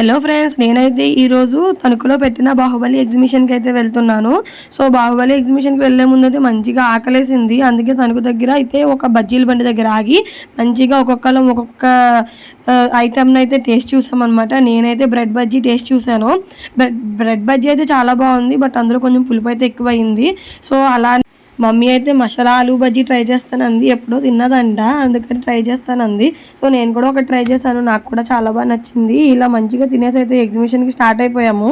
Hello friends నేనైతే ఈరోజు తణుకులో పెట్టిన బాహుబలి ఎగ్జిబిషన్కి అయితే వెళ్తున్నాను. సో బాహుబలి ఎగ్జిబిషన్కి వెళ్ళే ముందు అయితే మంచిగా ఆకలేసింది. అందుకే తణుకు దగ్గర అయితే ఒక బజ్జీల బండి దగ్గర ఆగి మంచిగా ఒక్కొక్కరం ఒక్కొక్క ఐటమ్ని అయితే టేస్ట్ చూసామన్నమాట. నేనైతే బ్రెడ్ బజ్జీ టేస్ట్ చూశాను బ్రెడ్ బ్రెడ్ బజ్జీ అయితే చాలా బాగుంది బట్ అందులో కొంచెం పులుపు అయితే ఎక్కువైంది. సో అలా మమ్మీ అయితే మసాలా ఆలు బజ్జీ ట్రై చేస్తానంది ఎప్పుడో తిన్నదంట. అందుకని ట్రై చేస్తానంది సో నేను కూడా ఒకటి ట్రై చేశాను. నాకు కూడా చాలా బాగా నచ్చింది. ఇలా మంచిగా తినేసి అయితే ఎగ్జిబిషన్కి స్టార్ట్ అయిపోయాము.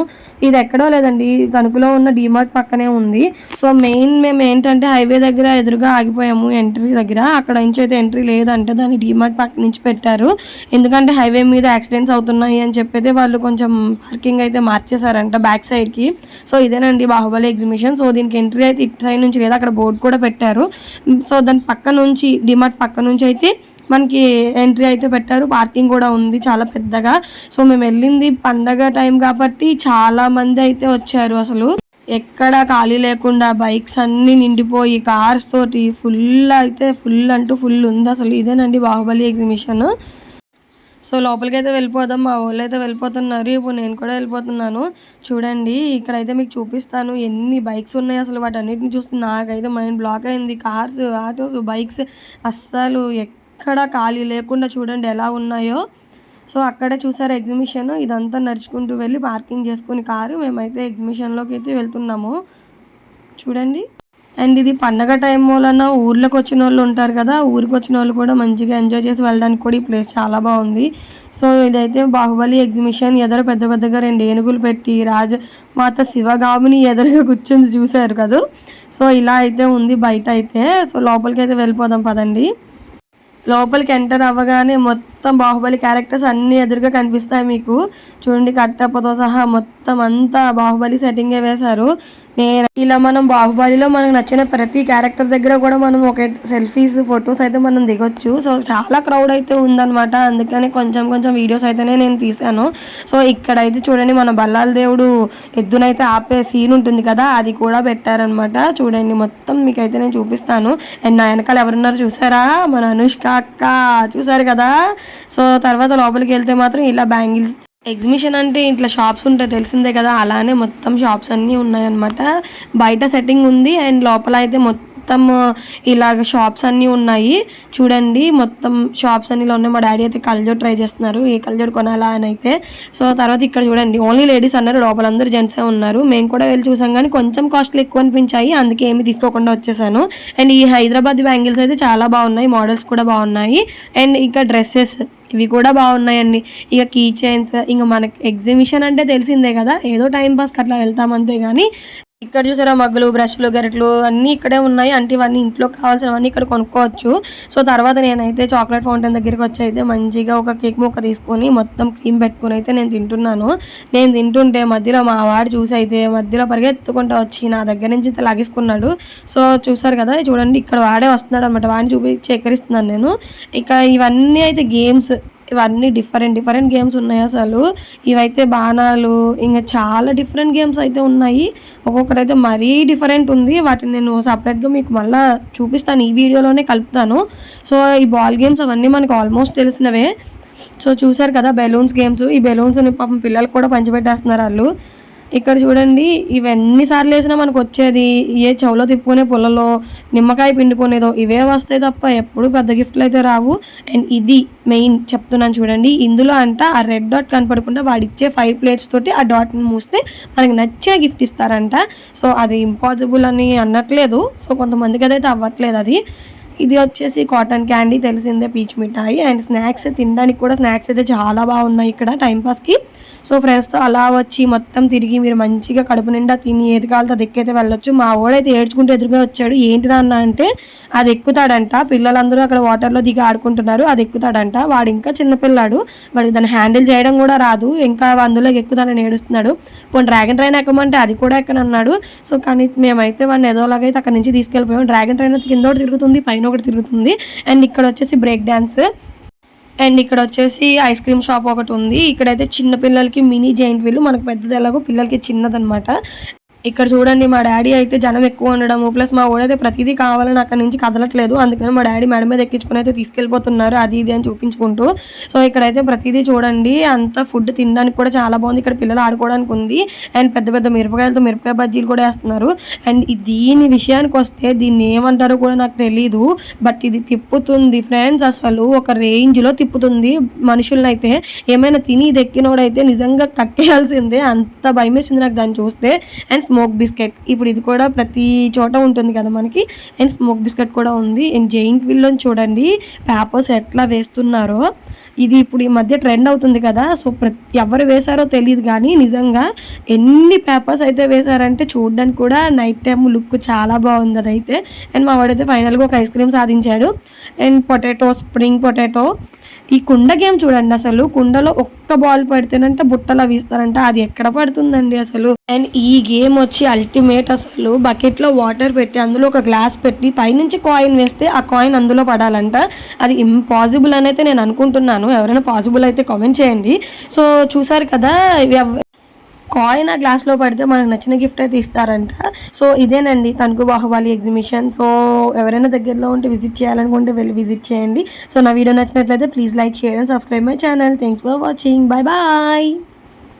ఇది ఎక్కడో లేదండి. తణుకులో ఉన్న డిమార్ట్ పక్కనే ఉంది. సో మెయిన్ మేము ఏంటంటే హైవే దగ్గర ఎదురుగా ఆగిపోయాము ఎంట్రీ దగ్గర. అక్కడ నుంచి అయితే ఎంట్రీ లేదంటే. దాన్ని డిమార్ట్ పక్క నుంచి పెట్టారు. ఎందుకంటే హైవే మీద యాక్సిడెంట్స్ అవుతున్నాయి అని చెప్పైతే వాళ్ళు కొంచెం పార్కింగ్ అయితే మార్చేశారంట బ్యాక్ సైడ్కి సో ఇదేనండి బాహుబలి ఎగ్జిబిషన్ సో దీనికి ఎంట్రీ అయితే ఇటు సైడ్ నుంచి లేదా. అక్కడ బోర్డు కూడా పెట్టారు. సో దాని పక్క నుంచి డిమార్ట్ పక్క నుంచి అయితే మనకి ఎంట్రీ అయితే పెట్టారు. పార్కింగ్ కూడా ఉంది చాలా పెద్దగా. సో మేము వెళ్ళింది పండగ టైం కాబట్టి చాలా మంది అయితే వచ్చారు అసలు. ఎక్కడ ఖాళీ లేకుండా బైక్స్ అన్నీ నిండిపోయి కార్స్ తోటి ఫుల్ అయితే ఫుల్ అంటూ ఫుల్ ఉంది. అసలు ఇదేనండి బాహుబలి ఎగ్జిబిషన్. సో లోపలికి అయితే వెళ్ళిపోదాం మా వాళ్ళు అయితే వెళ్ళిపోతున్నారు. ఇప్పుడు నేను కూడా వెళ్ళిపోతున్నాను. చూడండి ఇక్కడైతే మీకు చూపిస్తాను ఎన్ని బైక్స్ ఉన్నాయి. అసలు వాటన్నిటిని చూస్తే నాకైతే మైండ్ బ్లాక్ అయింది. కార్స్ ఆటోస్ బైక్స్ అస్సలు ఎక్కడ ఖాళీ లేకుండా చూడండి ఎలా ఉన్నాయో. సో అక్కడే చూసారు ఎగ్జిబిషన్. ఇదంతా నడుచుకుంటూ వెళ్ళి పార్కింగ్ చేసుకుని కారు. మేమైతే ఎగ్జిబిషన్లోకి అయితే వెళ్తున్నాము. చూడండి. అండ్ ఇది పండగ టైం వలన ఊర్లోకి వచ్చిన వాళ్ళు ఉంటారు కదా ఊరికి వచ్చిన వాళ్ళు కూడా మంచిగా ఎంజాయ్ చేసి వెళ్ళడానికి కూడా ఈ ప్లేస్ చాలా బాగుంది. సో ఇదైతే బాహుబలి ఎగ్జిబిషన్ ఎదురు పెద్ద పెద్దగా రెండు ఏనుగులు పెట్టి రాజ మాత శివగామిని ఎదురుగా కూర్చొని చూశారు కదా. సో ఇలా అయితే ఉంది బయట అయితే. సో లోపలికి అయితే వెళ్ళిపోదాం పదండి. లోపలికి ఎంటర్ అవ్వగానే మొత్తం మొత్తం బాహుబలి క్యారెక్టర్స్ అన్నీ ఎదురుగా కనిపిస్తాయి మీకు. చూడండి కట్టప్పతో సహా మొత్తం అంతా బాహుబలి సెట్టింగే వేశారు. నేను ఇలా మనం బాహుబలిలో మనకు నచ్చిన ప్రతి క్యారెక్టర్ దగ్గర కూడా మనం ఒక సెల్ఫీస్ ఫొటోస్ అయితే మనం దిగొచ్చు. సో చాలా క్రౌడ్ అయితే ఉందన్నమాట. అందుకని కొంచెం కొంచెం వీడియోస్ అయితేనే నేను తీశాను. సో ఇక్కడైతే చూడండి మన బల్లాల దేవుడు ఎద్దునైతే ఆపే సీన్ ఉంటుంది కదా అది కూడా పెట్టారనమాట చూడండి మొత్తం మీకైతే నేను చూపిస్తాను. అండ్ నా వెనకాల ఎవరున్నారు చూసారా? మన అనుష్క అక్క. చూసారు కదా? సో తర్వాత లోపలికి వెళ్తే మాత్రం ఇలా బ్యాంగిల్స్ ఎగ్జిబిషన్ అంటే ఇట్లా షాప్స్ ఉంటాయి తెలిసిందే కదా అలానే మొత్తం షాప్స్ అన్నీ ఉన్నాయన్నమాట. బయట సెట్టింగ్ ఉంది అండ్ లోపల అయితే మొత్తం మొత్తం ఇలాగ షాప్స్ అన్నీ ఉన్నాయి. చూడండి మొత్తం షాప్స్ అన్నీ ఉన్నాయి మా డాడీ అయితే కళ్ళజోడు ట్రై చేస్తున్నారు. ఏ కళ్ళజోడు కొనాలా అని అయితే. సో తర్వాత ఇక్కడ చూడండి ఓన్లీ లేడీస్ అన్నారు. లోపల అందరూ జెంట్సే ఉన్నారు. మేము కూడా వెళ్ళి చూసాం కానీ కొంచెం కాస్ట్లు ఎక్కువ అనిపించాయి. అందుకే ఏమి తీసుకోకుండా వచ్చేసాను. అండ్ ఈ హైదరాబాద్ బ్యాంగిల్స్ అయితే చాలా బాగున్నాయి. మోడల్స్ కూడా బాగున్నాయి. అండ్ ఇంకా డ్రెస్సెస్ ఇవి కూడా బాగున్నాయండి. ఇక కీ చైన్స్ ఇంకా మనకి ఎగ్జిబిషన్ అంటే తెలిసిందే కదా. ఏదో టైం పాస్ అట్లా వెళ్తామంతే కానీ ఇక్కడ చూసారా మగ్గులు బ్రష్లు గరిటలు అన్నీ ఇక్కడే ఉన్నాయి. అంటే ఇవన్నీ ఇంట్లో కావాల్సినవన్నీ ఇక్కడ కొనుక్కోవచ్చు. సో తర్వాత నేనైతే చాక్లెట్ ఫౌంటైన్ దగ్గరికి వచ్చి అయితే మంచిగా ఒక కేక్ ముక్క తీసుకొని మొత్తం క్రీమ్ పెట్టుకుని అయితే నేను తింటున్నాను. నేను తింటుంటే మధ్యలో మా వాడు చూసి అయితే మధ్యలో పరిగెత్తుకుంటూ వచ్చి నా దగ్గర నుంచి ఇంత లాగేసుకున్నాడు. సో చూసారు కదా చూడండి ఇక్కడ వాడే వస్తున్నాడు అనమాట వాడిని చూపించి ఎక్కరిస్తున్నాను నేను. ఇక ఇవన్నీ అయితే గేమ్స్ ఇవన్నీ డిఫరెంట్ డిఫరెంట్ గేమ్స్ ఉన్నాయి అసలు. ఇవైతే బాణాలు ఇంకా చాలా డిఫరెంట్ గేమ్స్ అయితే ఉన్నాయి. ఒక్కొక్కటైతే మరీ డిఫరెంట్ ఉంది. వాటిని నేను సపరేట్గా మీకు మళ్ళీ చూపిస్తాను. ఈ వీడియోలోనే కలుపుతాను. సో ఈ బాల్ గేమ్స్ అవన్నీ మనకు ఆల్మోస్ట్ తెలిసినవే. సో చూసారు కదా బెలూన్స్ గేమ్స్ ఈ బెలూన్స్ని పాపం పిల్లలు కూడా పంచిపెట్టేస్తున్నారు వాళ్ళు. ఇక్కడ చూడండి ఇవి ఎన్నిసార్లు వేసినా మనకు వచ్చేది ఏ చెవులో తిప్పుకునే పుల్లలో నిమ్మకాయ పిండుకునేదో ఇవే వస్తాయి తప్ప ఎప్పుడు పెద్ద గిఫ్ట్లు అయితే రావు. అండ్ ఇది మెయిన్ చెప్తున్నాను చూడండి ఇందులో అంట ఆ రెడ్ డాట్ కనపడకుండా వాడిచ్చే ఫైవ్ ప్లేట్స్ తోటి ఆ డాట్ని మూస్తే మనకి నచ్చే గిఫ్ట్ ఇస్తారంట. సో అది ఇంపాసిబుల్ అని అనట్లేదు. సో కొంతమందికి అయితే అవ్వట్లేదు అది. ఇది వచ్చేసి కాటన్ క్యాండీ తెలిసిందే పీచ్ మిఠాయి అండ్ స్నాక్స్ తినడానికి కూడా స్నాక్స్ అయితే చాలా బాగున్నాయి ఇక్కడ టైంపాస్కి సో ఫ్రెండ్స్తో అలా వచ్చి మొత్తం తిరిగి మీరు మంచిగా కడుపు నిండా తిని ఏది కావాలో అది ఎక్కైతే వెళ్ళొచ్చు. మా వాడైతే ఏడ్చుకుంటూ ఎదురుగా వచ్చాడు. ఏంటి నాన్న అంటే అది ఎక్కుతాడంట. పిల్లలందరూ అక్కడ వాటర్లో దిగి ఆడుకుంటున్నారు. అది ఎక్కుతాడంట. వాడు ఇంకా చిన్నపిల్లాడు వాడికి దాన్ని హ్యాండిల్ చేయడం కూడా రాదు. ఇంకా అందులో ఎక్కుతానని ఏడుస్తున్నాడు. పోనీ డ్రాగన్ ట్రైన్ ఎక్కమంటే అది కూడా ఎక్కనన్నాడు. సో కానీ మేమైతే వాడిని ఏదోలాగైతే అక్కడ నుంచి తీసుకెళ్ళిపోయాం. డ్రాగన్ ట్రైన్ అయితే కింద తిరుగుతుంది పైన ఒకటి తిరుగుతుంది. అండ్ ఇక్కడ వచ్చేసి బ్రేక్ డ్యాన్స్ అండ్ ఇక్కడ వచ్చేసి ఐస్ క్రీమ్ షాప్ ఒకటి ఉంది. ఇక్కడైతే చిన్న పిల్లలకి మినీ జైంట్ వీలు. మనకు పెద్దది ఎలాగో పిల్లలకి చిన్నదనమాట ఇక్కడ చూడండి మా డాడీ అయితే జనం ఎక్కువ ఉండడము. ప్లస్ మా ఓడైతే ప్రతిదీ కావాలని అక్కడ నుంచి కదలట్లేదు. అందుకని మా డాడీ మేడం మీద ఎక్కించుకుని అయితే తీసుకెళ్ళిపోతున్నారు అది ఇది అని చూపించుకుంటూ. సో ఇక్కడైతే ప్రతిదీ చూడండి అంత ఫుడ్ తినడానికి కూడా చాలా బాగుంది. ఇక్కడ పిల్లలు ఆడుకోవడానికి ఉంది. అండ్ పెద్ద పెద్ద మిరపకాయలతో మిరపకాయ బజ్జీలు కూడా వేస్తున్నారు. అండ్ దీని విషయానికి వస్తే దీన్ని ఏమంటారో కూడా నాకు తెలీదు బట్ ఇది తిప్పుతుంది ఫ్రెండ్స్. అసలు ఒక రేంజ్లో తిప్పుతుంది మనుషులనైతే. అయితే ఏమైనా తిని ఇది ఎక్కినోడైతే నిజంగా కక్కేయాల్సిందే. అంత భయం వేసింది నాకు దాన్ని చూస్తే. అండ్ స్మోక్ బిస్కెట్ ఇప్పుడు ఇది కూడా ప్రతి చోట ఉంటుంది కదా మనకి. అండ్ స్మోక్ బిస్కెట్ కూడా ఉంది. అండ్ జెయింట్ వీల్లో చూడండి పేపర్స్ ఎట్లా వేస్తున్నారో. ఇది ఇప్పుడు ఈ మధ్య ట్రెండ్ అవుతుంది కదా. సో ప్రతి ఎవరు వేశారో తెలియదు కానీ నిజంగా ఎన్ని పేపర్స్ అయితే వేశారంటే చూడడానికి కూడా నైట్ టైం లుక్ చాలా బాగుంది అదైతే. అండ్ మా వాడైతే ఫైనల్గా ఒక ఐస్ క్రీమ్ సాధించాడు. అండ్ పొటాటో స్ప్రింగ్ పొటాటో ఈ కుండ గేమ్ చూడండి అసలు. కుండలో ఒక్క బాల్ పడితేనంటే బుట్టలా వీస్తారంట. అది ఎక్కడ పడుతుందండి అసలు? అండ్ ఈ గేమ్ వచ్చి అల్టిమేట్ అసలు. బకెట్లో వాటర్ పెట్టి అందులో ఒక గ్లాస్ పెట్టి పైనుంచి కాయిన్ వేస్తే ఆ కాయిన్ అందులో పడాలంట. అది ఇంపాసిబుల్ అని అయితే నేను అనుకుంటున్నాను. ఎవరైనా పాసిబుల్ అయితే కామెంట్ చేయండి. సో చూసారు కదా కాయిన్ ఆ గ్లాస్లో పడితే మనకు నచ్చిన గిఫ్ట్ అయితే ఇస్తారంట సో ఇదేనండి తణుకు బాహుబలి ఎగ్జిబిషన్ సో ఎవరైనా దగ్గరలో ఉంటే విజిట్ చేయాలనుకుంటే వెళ్ళి విజిట్ చేయండి. సో నా వీడియో నచ్చినట్లయితే please like share and subscribe my channel thanks for watching bye bye